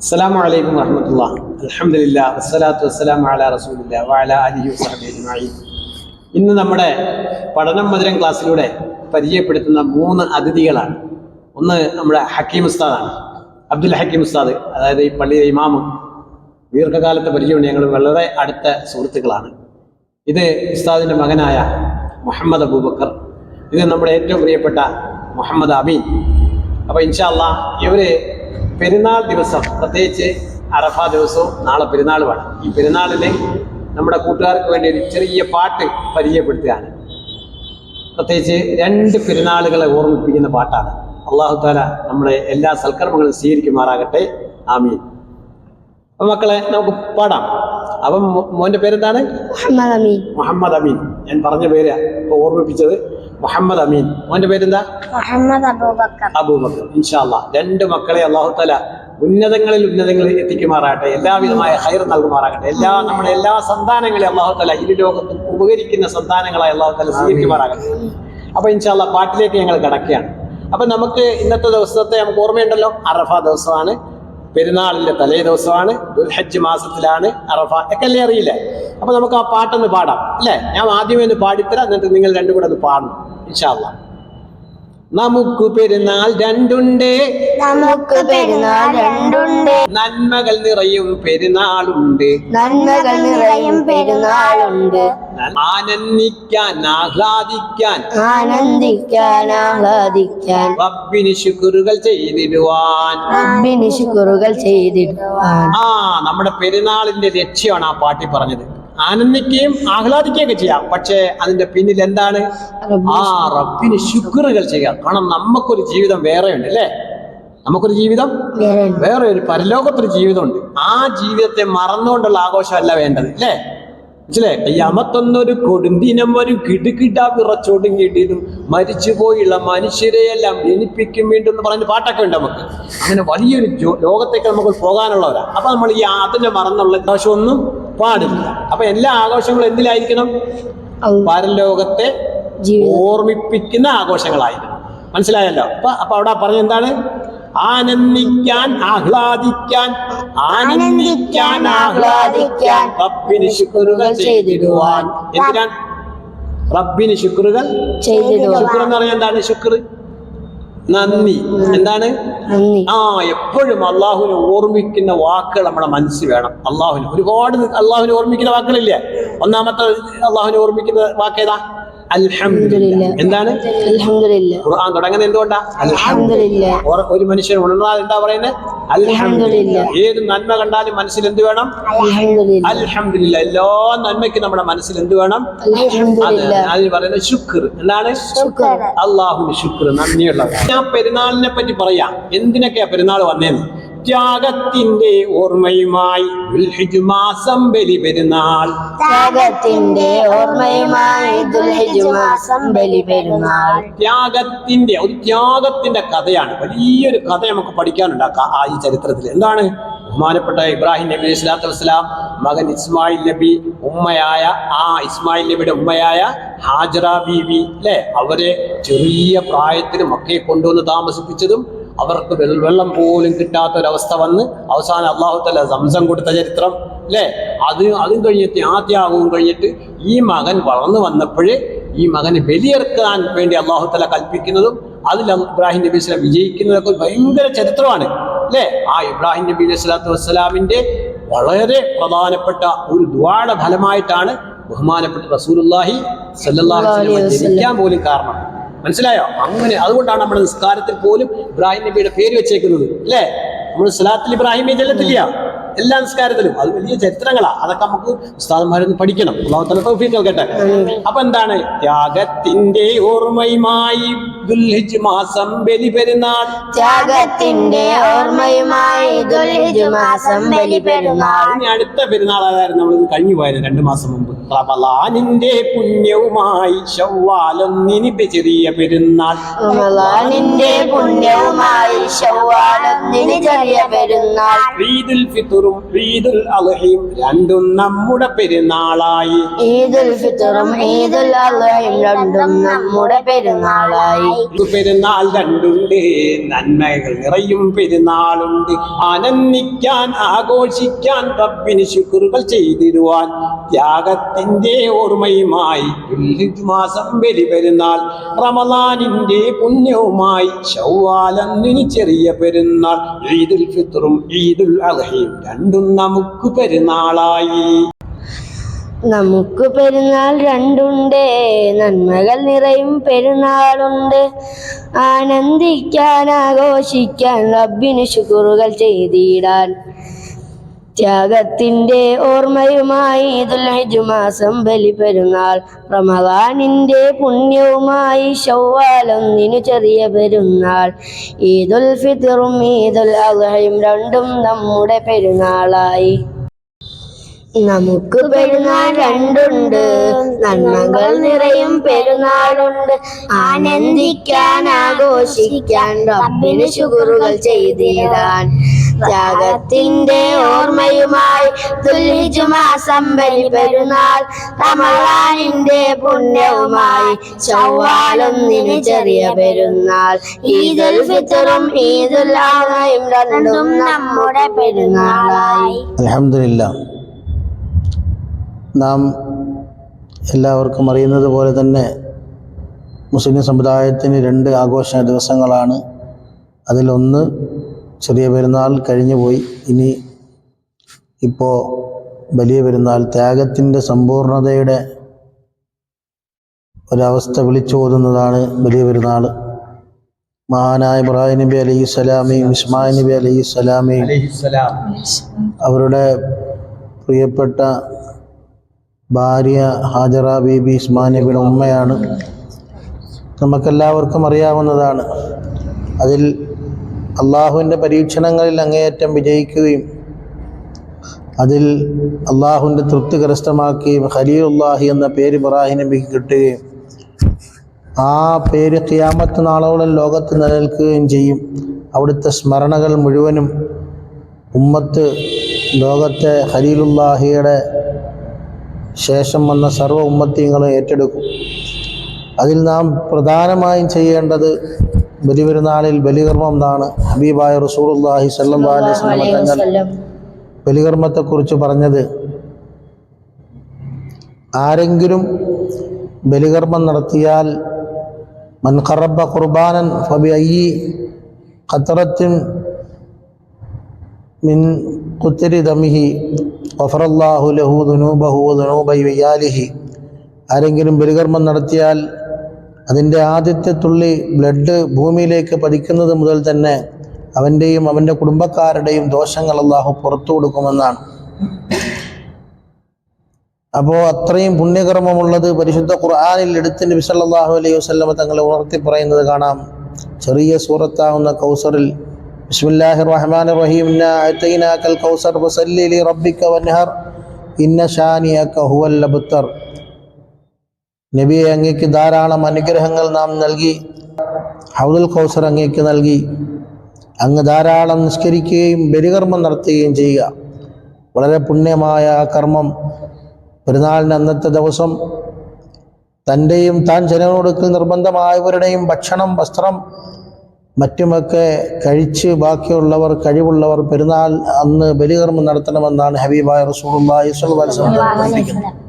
അസ്സലാമു അലൈക്കും വറഹമത്തുള്ള. അലഹമില്ല വസ്സലാത്തു വസ്സലാമു അലാ റസൂലില്ല വാല ആലിഹി വസഹബിഹി അജ്മഈൻ. ഇന്ന് നമ്മുടെ പഠനം മധുരം ക്ലാസ്സിലൂടെ പരിചയപ്പെടുത്തുന്ന മൂന്ന് അതിഥികളാണ്. ഒന്ന് നമ്മുടെ ഹക്കീം ഉസ്താദാണ്. അബ്ദുൽ ഹക്കീം ഉസ്താദ് അതായത് ഈ പള്ളിയിലെ ഇമാമും ദീർഘകാലത്തെ പരിചയമുണ്ട്. ഞങ്ങൾ വളരെ അടുത്ത സുഹൃത്തുക്കളാണ്. ഇത് ഉസ്താദിന്റെ മകനായ മുഹമ്മദ് അബൂബക്കർ ഇത് നമ്മുടെ ഏറ്റവും പ്രിയപ്പെട്ട മുഹമ്മദ് അമീൻ. അപ്പോൾ ഇൻഷാല്ല ഇവർ പെരുന്നാൾ ദിവസം പ്രത്യേകിച്ച് അറഫ ദിവസവും നാളെ പെരുന്നാളുമാണ്. ഈ പെരുന്നാളിനെ നമ്മുടെ കൂട്ടുകാർക്ക് വേണ്ടി ഒരു ചെറിയ പാട്ട് പരിചയപ്പെടുത്തുകയാണ്. പ്രത്യേകിച്ച് രണ്ട് പെരുന്നാളുകളെ ഓർമ്മിപ്പിക്കുന്ന പാട്ടാണ്. അള്ളാഹു താല നമ്മളെ എല്ലാ സൽക്കർമ്മങ്ങളും സ്വീകരിക്കുമാറാകട്ടെ. ആമീൻ. അപ്പൊ മക്കളെ നമുക്ക് പാടാം. അപ്പം മോന്റെ പേരെന്താണ്? മുഹമ്മദ് അമീൻ. മുഹമ്മദ് അമീൻ. ഞാൻ പറഞ്ഞ പേര്. ഇപ്പൊ ഓർമ്മിപ്പിച്ചത്. മുഹമ്മദ് അമീൻ. മോന്റെ പേരെന്താ? മുഹമ്മദ് അബൂബക്കർ. അബൂബക്കർ. ഇൻഷാല്ല രണ്ട് മക്കളെ അള്ളാഹു തല ഉന്നതങ്ങളിൽ ഉന്നതങ്ങളിൽ എത്തിക്കുമാറാകട്ടെ. എല്ലാവിധമായ ഹൈർ നൽകുമാറാകട്ടെ. എല്ലാ നമ്മുടെ എല്ലാ സന്താനങ്ങളെ അള്ളാഹു തല ഇരു ലോകത്തും ഉപകരിക്കുന്ന സന്താനങ്ങളായി അള്ളാഹു തല സ്വീകരിക്കുമാറാകട്ടെ. അപ്പൊ ഇൻഷാല്ല പാട്ടിലേക്ക് ഞങ്ങൾ കിടക്കുകയാണ്. അപ്പൊ നമുക്ക് ഇന്നത്തെ ദിവസത്തെ നമുക്ക് ഓർമ്മയുണ്ടല്ലോ? അറഫ ദിവസമാണ്. പെരുന്നാളിന്റെ തലേ ദിവസമാണ് ദുൽഹജ്ജ് മാസത്തിലാണ് അറഫ ഒക്കെ അല്ലേ അറിയില്ല? അപ്പൊ നമുക്ക് ആ പാട്ടൊന്ന് പാടാം അല്ലേ? ഞാൻ ആദ്യമേ ഒന്ന് പാടിത്തരാം എന്നിട്ട് നിങ്ങൾ രണ്ടും കൂടെ ഒന്ന് പാടണം ഇൻഷാല്ല നമുക്ക് പെരുന്നാൾ രണ്ടുണ്ട്. നമുക്ക് പെരുന്നാൾ രണ്ടുണ്ട്. നന്മകൾ നിറയും പെരുന്നാളുണ്ട്. നന്മകൾ നിറയും പെരുന്നാളുണ്ട്. ആനന്ദിക്കാൻ ആഹ്ലാദിക്കാൻ. ആനന്ദിക്കാൻ ആഹ്ലാദിക്കാൻ. റബ്ബിന് ശുക്രുകൾ ചെയ്തിടുവാൻ. റബ്ബിന് ശുക്റുകൾ ചെയ്തിടുവാൻ. ആ നമ്മുടെ പെരുന്നാളിന്റെ ലക്ഷ്യമാണ് ആ പാട്ടി പറഞ്ഞത്. ആനന്ദിക്കുകയും ആഹ്ലാദിക്കുകയൊക്കെ ചെയ്യാം. പക്ഷേ അതിന്റെ പിന്നിൽ എന്താണ്? ആ റബ്ബിന് ശുക്രുകൾ ചെയ്യുക. കാരണം നമുക്കൊരു ജീവിതം വേറെ ഉണ്ട് അല്ലേ? നമുക്കൊരു ജീവിതം. വേറെ ഒരു പരലോകത്തൊരു ജീവിതമുണ്ട്. ആ ജീവിതത്തെ മറന്നുകൊണ്ടുള്ള ആഘോഷമല്ല വേണ്ടത് അല്ലേ? മനസ്സിലേ യമത്തൊന്നൊരു കൊടുന്തിനം വരും കിടുകിട പോയുള്ള മരിച്ചുപോയുള്ള മനുഷ്യരെയെല്ലാം ജനിപ്പിക്കും വീണ്ടും എന്ന് പറഞ്ഞ പാട്ടൊക്കെ ഉണ്ട് നമുക്ക്. അങ്ങനെ വലിയൊരു ലോകത്തേക്ക് നമുക്ക് പോകാനുള്ളവരാ. അപ്പൊ നമ്മൾ ഈ അതിനെ മറന്നുള്ള ആഘോഷമൊന്നും പാടില്ല. അപ്പൊ എല്ലാ ആഘോഷങ്ങളും എന്തിലായിരിക്കണം? പരലോകത്തെ ഓർമ്മിപ്പിക്കുന്ന ആഘോഷങ്ങളായിരുന്നു. മനസ്സിലായല്ലോ? അപ്പൊ അപ്പൊ അവിടെ പറഞ്ഞ എന്താണ്? ആനന്ദിക്കാൻ ആഹ്ലാദിക്കാൻ ആനന്ദിക്കാൻ ആഹ്ലാദിക്കാൻ റബ്ബിന് ശുക്രുകൾ ചെയ്തിടുവാൻ. എന്തിനാണ്? റബ്ബിന് ശുക്രുകൾ ശുക്ർ എന്ന് പറഞ്ഞാൽ എന്താണ് ശുക്ർ? നന്ദി. എന്താണ്? ആ എപ്പോഴും അള്ളാഹുവിനെ ഓർമ്മിക്കുന്ന വാക്കുകൾ നമ്മുടെ മനസ്സിൽ വേണം. അള്ളാഹുവിന് ഒരുപാട് അള്ളാഹുവിനെ ഓർമ്മിക്കുന്ന വാക്കുകളില്ലേ? ഒന്നാമത്തെ അള്ളാഹുവിനെ ഓർമ്മിക്കുന്ന വാക്കേതാ എന്താണ്? ഖുർആൻ തുടങ്ങുന്നത് എന്തുകൊണ്ടാ? ഒരു- മനുഷ്യൻ ഉണർന്നാൽ എന്താ പറയുന്നത് ഏത് നന്മ കണ്ടാലും മനസ്സിൽ എന്ത് വേണം? അൽഹംദുലില്ലാ. എല്ലാ നന്മയ്ക്കും നമ്മുടെ മനസ്സിൽ എന്ത് വേണം? അതിന് പറയുന്നത് ശുക്ർ. എന്താണ്? അള്ളാഹു ശുക്ർ. നന്ദിയുള്ള ഞാൻ പെരുന്നാളിനെ പറ്റി പറയാം. എന്തിനൊക്കെയാ പെരുന്നാൾ വന്നേന്ന്? ത്യാഗത്തിന്റെ ഓർമ്മയുമായി ദുൽഹിജ്ജ് മാസം ബലി പെരുന്നാൾ ത്യാഗത്തിന്റെ ഓർമ്മയുമായി ദുൽഹിജ് മാസം ബലി പെരുന്നാൾ ത്യാഗത്തിന്റെ ഒരു ത്യാഗത്തിന്റെ കഥയാണ്. വലിയൊരു കഥ നമുക്ക് പഠിക്കാനുണ്ട് ആ ഈ ചരിത്രത്തിൽ. എന്താണ്? ബഹുമാനപ്പെട്ട ഇബ്രാഹിം നബി അലൈഹി സ്വലാത്തു വസ്സലാം മകൻ ഇസ്മായിൽ നബി ഉമ്മയായ ആ ഇസ്മായിൽ നബിയുടെ ഉമ്മയായ ഹാജറ ബീവി അല്ലെ? അവരെ ചെറിയ പ്രായത്തിൽ മക്കയെ കൊണ്ടുവന്ന് താമസിപ്പിച്ചതും അവർക്ക് വെള്ളം പോലും ഒരവസ്ഥ വന്ന് അവസാനം അള്ളാഹു തല സംസം കൊടുത്ത ചരിത്രം അല്ലേ? അത് അതും കഴിഞ്ഞിട്ട് ആ ത്യാഗവും കഴിഞ്ഞിട്ട് ഈ മകൻ വളർന്നു വന്നപ്പോഴേ ഈ മകനെ ബലിയെറുക്കാൻ വേണ്ടി അള്ളാഹു തല കൽപ്പിക്കുന്നതും അതിൽ ഇബ്രാഹിം നബി വസ്ലാം വിജയിക്കുന്നതൊക്കെ ഭയങ്കര ചരിത്രമാണ് അല്ലേ? ആ ഇബ്രാഹിം നബി അലൈഹി സ്വലാത്തു വളരെ പ്രധാനപ്പെട്ട ഒരു ദ്വാട ഫലമായിട്ടാണ് ബഹുമാനപ്പെട്ട അലൈഹി വസല്ലം ജനിക്കാൻ പോലും കാരണം. മനസ്സിലായോ? അങ്ങനെ അതുകൊണ്ടാണ് നമ്മുടെ നിസ്കാരത്തിൽ പോലും ഇബ്രാഹിം നബിയുടെ പേര് വെച്ചേക്കുന്നത് അല്ലേ? നമ്മൾ സലാത്തിൽ ഇബ്രാഹിമെ ചെല്ലത്തില്ല. എല്ലാ നിസ്കാരത്തിലും. അത് വലിയ ചരിത്രങ്ങളാണ് അതൊക്കെ നമുക്ക് ഉസ്താദന്മാരൊന്ന് പഠിക്കണം. അള്ളാഹുത്തല തൗഫീഖ് നൽകട്ടെ. അപ്പൊ എന്താണ്? ത്യാഗത്തിന്റെ ഓർമ്മയുമായി ദുൽഹിജ് മാസം ബലി പെരുന്നാൾ ത്യാഗത്തിന്റെ ഓർമ്മയുമായി ദുൽഹിജ് മാസം ബലി പെരുന്നാൾ ഇനി അടുത്ത പെരുന്നാൾ ആയിരുന്നു നമ്മൾ കഴിഞ്ഞു പോയത് രണ്ട് മാസം മുമ്പ്. റമലാനിന്റെ പുണ്യവുമായി ശവ്വാലൊന്നിന് ചെറിയ പെരുന്നാൾ. റമലാനിന്റെ പുണ്യവുമായി ശവ്വാലൊന്നിന് ചെറിയ പെരുന്നാൾ. ഈദുൽ ഫിത്തറും ഈദുൽ അൽഹയും രണ്ടും നമ്മുടെ പെരുന്നാളായി. ഈദുൽ ഫിത്തറും ഈദുൽ അദ്ഹയും രണ്ടും നമ്മുടെ പെരുന്നാളായി. പെരുന്നാൾ രണ്ടുണ്ട്. നന്മകൾ നിറയും പെരുന്നാളുണ്ട്. ആനന്ദിക്കാൻ ആഘോഷിക്കാൻ റബ്ബിന് ശുക്രുകൾ ചെയ്തിടുവാൻ. ത്യാഗത്തിന്റെ ഓർമ്മയുമായി മാസം ബലി പെരുന്നാൾ റമലാനിന്റെ പുണ്യവുമായി ശൗവാലന്നിന് ചെറിയ പെരുന്നാൾ ഈദുൽ ഫിത്തറും ഈദുൽ അൽഹയും രണ്ടും നമുക്ക് പെരുന്നാളായി. നമുക്ക് പെരുന്നാൾ രണ്ടുണ്ട് നന്മകൾ നിറയും പെരുന്നാളുണ്ട്. ആനന്ദിക്കാൻ ആഘോഷിക്കാൻ റബ്ബിന് ശുക്രുകൾ ചെയ്തിടാൻ. ത്യാഗത്തിന്റെ ഓർമ്മയുമായി ദുൽഹിജുമാസം ബലി പെരുന്നാൾ റമദാനിന്റെ പുണ്യവുമായി ശവ്വാലൊന്നിനു ചെറിയ പെരുന്നാൾ. ഈദുൽ ഫിത്തറും ഈദുൽ അദ്ഹയും രണ്ടും നമ്മുടെ പെരുന്നാളായി. നമുക്ക് പെരുന്നാൾ രണ്ടുണ്ട്. നന്മകൾ നിറയും പെരുന്നാളുണ്ട്. ആനന്ദിക്കാൻ ആഘോഷിക്കാൻ റബ്ബിന് ശുകുറുകൾ ചെയ്തിടാൻ. ത്യാഗത്തിന്റെ ഓർമ്മയുമായി ദുൽഹിജുമാസം ബലി പെരുന്നാൾ റമളാനിന്റെ പുണ്യവുമായി ചൊവ്വാലൊന്നിന് ചെറിയ പെരുന്നാൾ. ഈദുൽ ഫിത്തറും ഈദുൽ ആദയും രണ്ടും നമ്മുടെ പെരുന്നാളായി. അലഹമില്ല നാം എല്ലാവർക്കും അറിയുന്നത് പോലെ തന്നെ മുസ്ലിം സമുദായത്തിന് രണ്ട് ആഘോഷ ദിവസങ്ങളാണ്. അതിലൊന്ന് ചെറിയ പെരുന്നാൾ കഴിഞ്ഞു പോയി. ഇനി ഇപ്പോൾ വലിയ പെരുന്നാൾ. ത്യാഗത്തിന്റെ സമ്പൂർണതയുടെ ഒരവസ്ഥ വിളിച്ചോതുന്നതാണ് വലിയ പെരുന്നാൾ. മഹാനായ ഇബ്രാഹിം നബി അലൈഹി സ്വലാമയും ഇസ്മായിൽ നബി അലൈഹി സ്വലാമയും അവരുടെ പ്രിയപ്പെട്ട ഭാര്യ ഹാജറ ബീബി ഇസ്മാൻ നബിയുടെ ഉമ്മയാണ്. നമുക്കെല്ലാവർക്കും അറിയാവുന്നതാണ്. അതിൽ അള്ളാഹുവിന്റെ പരീക്ഷണങ്ങളിൽ അങ്ങേയറ്റം വിജയിക്കുകയും അതിൽ അള്ളാഹുവിന്റെ തൃപ്തി കരസ്ഥമാക്കുകയും ഖലീലുല്ലാഹി എന്ന പേര് ഇബ്രാഹിം നബിക്ക് കിട്ടുകയും ആ പേര് ക്യാമത്ത് നാളോളം ലോകത്ത് നിലനിൽക്കുകയും ചെയ്യും. അവിടുത്തെ സ്മരണകൾ മുഴുവനും ഉമ്മത്ത് ലോകത്തെ ഖലീലുല്ലാഹിയുടെ ശേഷം വന്ന സർവ ഉമ്മത്തിങ്ങളും ഏറ്റെടുക്കും. അതിൽ നാം പ്രധാനമായും ചെയ്യേണ്ടത് ബലിപെരുന്നാളിൽ ബലികർമ്മം എന്നാണ് ഹബീബായ റസൂലുള്ളാഹി സല്ലല്ലാഹു അലൈഹി തങ്ങൾ ബലികർമ്മത്തെക്കുറിച്ച് പറഞ്ഞത്. ആരെങ്കിലും ബലികർമ്മം നടത്തിയാൽ മൻഖറബ ഖുർബാനൻ ഫബി അയ്യി ഖത്തറത്തിൻ മിൻ കുത്തിരി ദമിഹി വഫറല്ലാഹു ലഹു ദുനൂബഹു ദുനൂബൈ വയ്യാലിഹി. ആരെങ്കിലും ബലികർമ്മം നടത്തിയാൽ അതിന്റെ ആദ്യത്തെ തുള്ളി ബ്ലഡ് ഭൂമിയിലേക്ക് പതിക്കുന്നത് മുതൽ തന്നെ അവന്റെയും അവന്റെ കുടുംബക്കാരുടെയും ദോഷങ്ങൾ അള്ളാഹു പുറത്തു കൊടുക്കുമെന്നാണ്. അപ്പോൾ അത്രയും പുണ്യകർമ്മമുള്ളത് പരിശുദ്ധ ഖുർആാനിൽ എടുത്ത് നബി സല്ലല്ലാഹു അലൈഹി വസല്ലമ തങ്ങളെ ഉണർത്തി പറയുന്നത് കാണാം. ചെറിയ സൂറത്താവുന്ന കൗസറിൽ ബിസ്മില്ലാഹി റഹ്മാൻ റഹീം കൗസർ വൻഹർ ഇന്ന ഷാനിയക ഹുവൽ അബ്തർ. നബിയെ അങ്ങേക്ക് ധാരാളം അനുഗ്രഹങ്ങൾ നാം നൽകി ഹൗദുൽ കൗസർ അങ്ങേക്ക് നൽകി. അങ്ങ് ധാരാളം നിസ്കരിക്കുകയും ബലികർമ്മം നടത്തുകയും ചെയ്യുക. വളരെ പുണ്യമായ ആ കർമ്മം. പെരുന്നാളിന് അന്നത്തെ ദിവസം തന്റെയും താൻ ജനങ്ങളോടുക്കൽ നിർബന്ധമായവരുടെയും ഭക്ഷണം വസ്ത്രം മറ്റുമൊക്കെ കഴിച്ച് ബാക്കിയുള്ളവർ കഴിവുള്ളവർ പെരുന്നാൾ അന്ന് ബലികർമ്മം നടത്തണമെന്നാണ് ഹബീബായ റസൂലുള്ളാഹി സ്വല്ലല്ലാഹു അലൈഹി വസല്ലം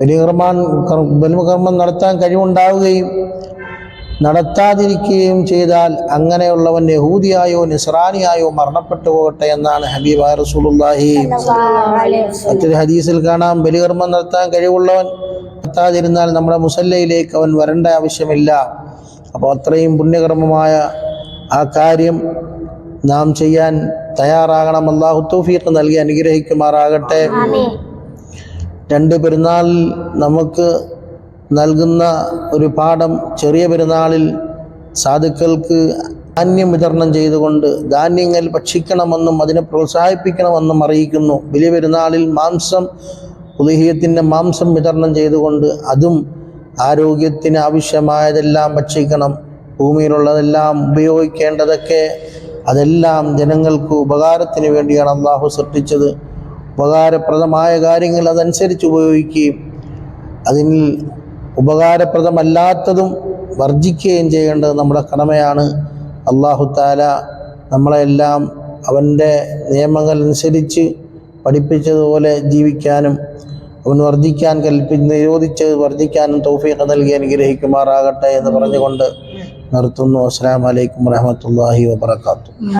പഠിപ്പിക്കുന്നത് ബലികർമ്മം ബലികർമ്മം നടത്താൻ കഴിവുണ്ടാവുകയും നടത്താതിരിക്കുകയും ചെയ്താൽ അങ്ങനെയുള്ളവൻ യഹൂദിയായോ നിസ്രാനിയായോ മരണപ്പെട്ടു പോകട്ടെ എന്നാണ് ഹബീബ് റസൂലുള്ളാഹി. മറ്റൊരു ഹദീസിൽ കാണാം ബലികർമ്മം നടത്താൻ കഴിവുള്ളവൻ നടത്താതിരുന്നാൽ നമ്മുടെ മുസല്ലയിലേക്ക് അവൻ വരേണ്ട ആവശ്യമില്ല. അപ്പോൾ അത്രയും പുണ്യകർമ്മമായ ആ കാര്യം നാം ചെയ്യാൻ തയ്യാറാകണം. അള്ളാഹു തൗഫീഖ് നൽകി അനുഗ്രഹിക്കുമാറാകട്ടെ. രണ്ട് പെരുന്നാൾ നമുക്ക് നൽകുന്ന ഒരു പാഠം ചെറിയ പെരുന്നാളിൽ സാധുക്കൾക്ക് ധാന്യം വിതരണം ചെയ്തുകൊണ്ട് ധാന്യങ്ങൾ ഭക്ഷിക്കണമെന്നും അതിനെ പ്രോത്സാഹിപ്പിക്കണമെന്നും അറിയിക്കുന്നു. വലിയ പെരുന്നാളിൽ മാംസം ഉദഹീയത്തിന്റെ മാംസം വിതരണം ചെയ്തുകൊണ്ട് അതും ആരോഗ്യത്തിന് ആവശ്യമായതെല്ലാം ഭക്ഷിക്കണം. ഭൂമിയിലുള്ളതെല്ലാം ഉപയോഗിക്കേണ്ടതൊക്കെ അതെല്ലാം ജനങ്ങൾക്ക് ഉപകാരത്തിന് വേണ്ടിയാണ് അള്ളാഹു സൃഷ്ടിച്ചത്. ഉപകാരപ്രദമായ കാര്യങ്ങൾ അതനുസരിച്ച് ഉപയോഗിക്കുകയും അതിൽ ഉപകാരപ്രദമല്ലാത്തതും വർജിക്കുകയും ചെയ്യേണ്ടത് നമ്മുടെ കടമയാണ്. അള്ളാഹു താല നമ്മളെല്ലാം അവന്റെ നിയമങ്ങൾ അനുസരിച്ച് പഠിപ്പിച്ചതുപോലെ ജീവിക്കാനും അവൻ വർദ്ധിക്കാൻ കൽപ്പി നിരോധിച്ച് വർദ്ധിക്കാനും തൗഫീഖ് നൽകി അനുഗ്രഹിക്കുമാറാകട്ടെ എന്ന് പറഞ്ഞുകൊണ്ട് നിർത്തുന്നു. അസ്സാം വലൈക്കും വാഹമത്തല്ലാഹി വബർക്കാത്തു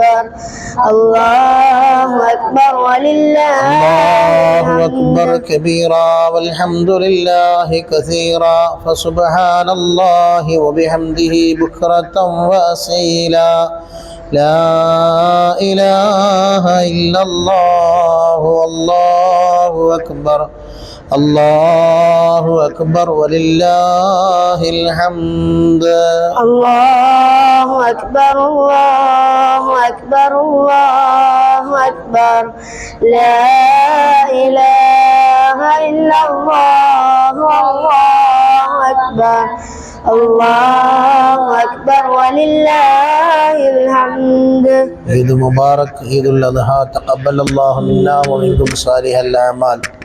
أكبر. الله أكبر ولله الله. أكبر كبيرا والحمد لله كثيرا فسبحان الله وبحمده بكرة وأصيلا. لا إله إلا الله والله أكبر. الله أكبر ولله الحمد. الله أكبر الله أكبر الله أكبر. لا إله إلا الله الله أكبر. الله أكبر ولله الحمد. عيد مبارك عيد الأضحى تقبل الله منا ومنكم صالح الأعمال.